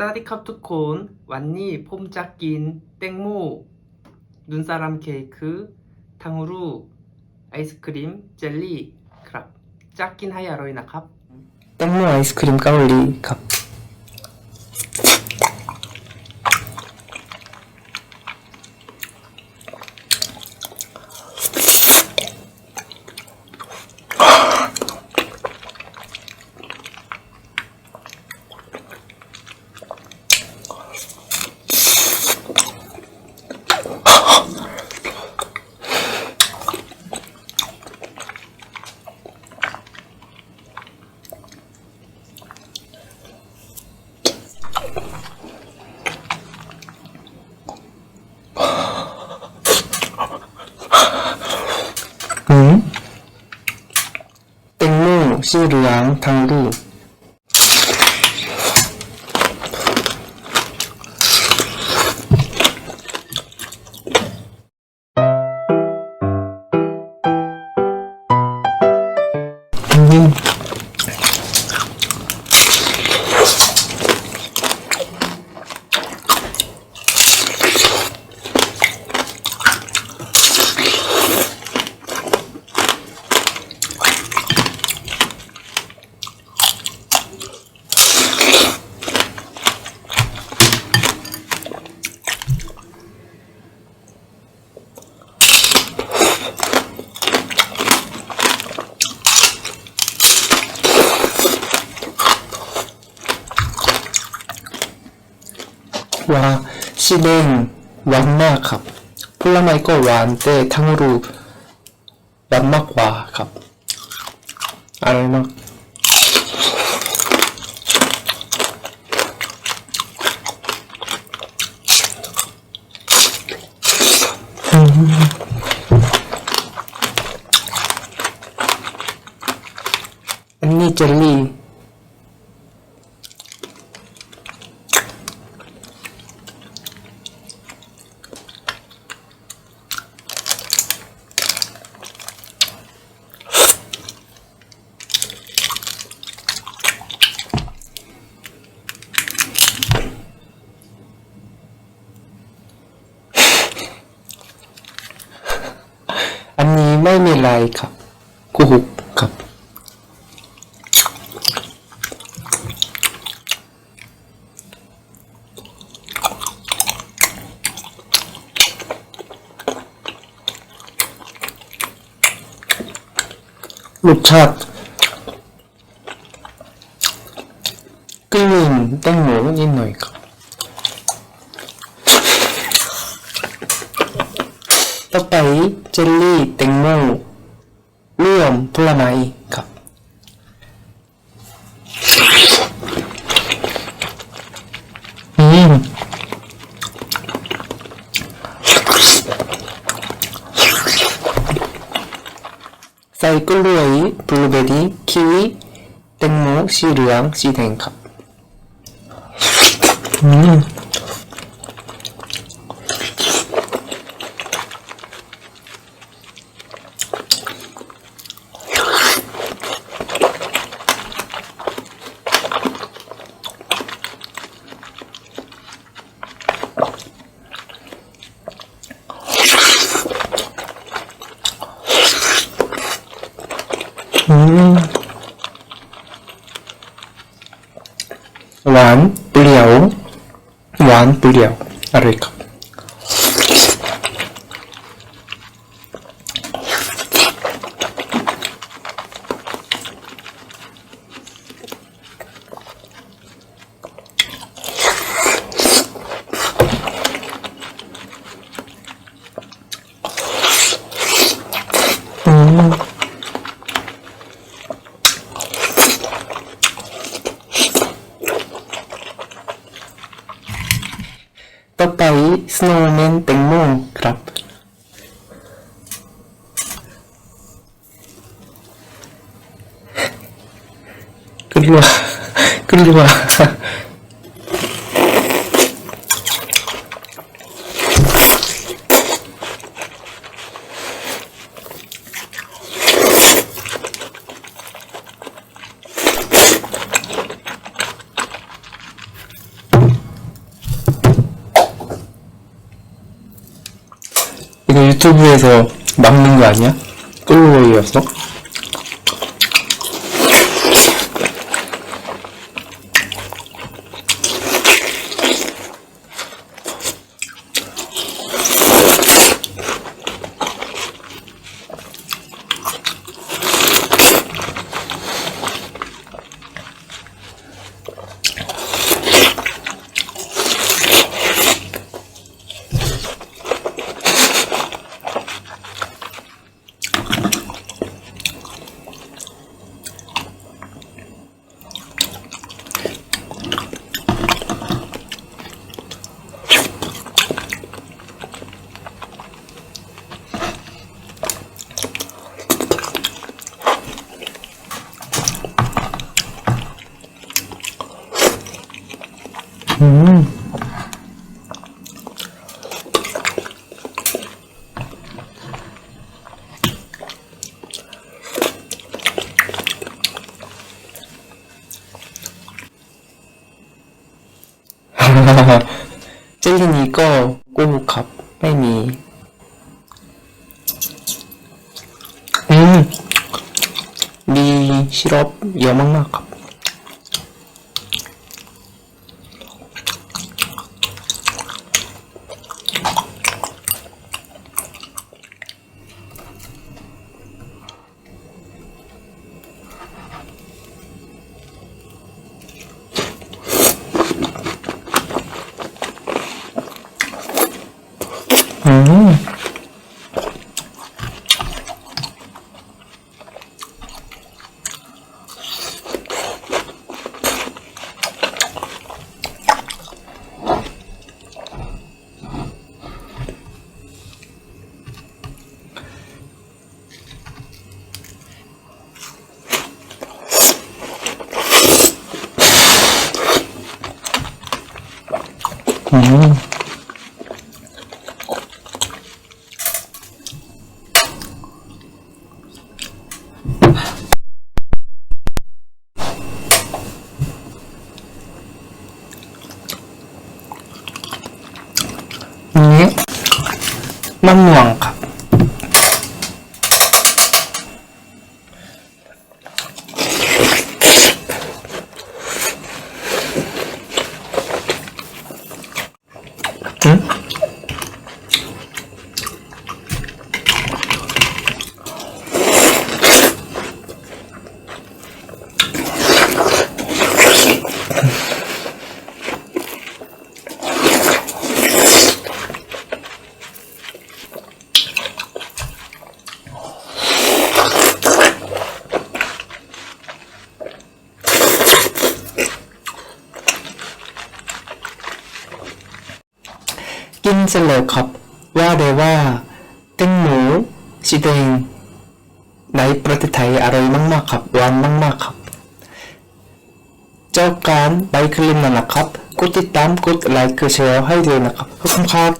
สวัสดีครับทุกคนวันนี้ผมจะกินแตงโมนุนซารามเค้กทังรูไอศครีมเจลลี่ครับจะกินให้อร่อยนะครับ แตงโมไอศครีมเกาหลีครับ อืมแต งโมสีเหลืองทั้งรูป สีแดงหวานมากครับผลไม้ก็หวานแต่ทั้งรูปหวานมากกว่าครับอร่อยมากอืมอันนี้เจลลี่ อันนี้ ไม่มีไรครับกูหุกครับ รสชาติกลิ่นแตงโมนิดหน่อยครับ ต่อไปเจลลี่แตงโมรวมผลไม้ครับ อืมใส่กล้วยบลูเบอร์รี่คิวีแตงโมสีเหลืองสีแดงครับ อืม อืมหวานเปรี้ยว หวานเปรี้ยวอะไรครับอืม ต่อไป snowman แตงโมครับกลัวกลัว 유튜브에서 막는 거 아니야? 꿀로이였어? ที่นี่ก็กุ้ครับ ไม่มี อืม ดี ชิรอบเยอะมากๆครับ 음. นี้มะม่วงครับ อื มกินเลยครับ ว่าได้ว่าเตงหมูสีแดงในประเทศไทยอร่อยมากๆครับหวานมากๆครับ เจ้าการใบคลิปนั่นนะครับกดติดตามกดไลค์กดแชร์ให้ด้วยนะครับขอบคุณครับ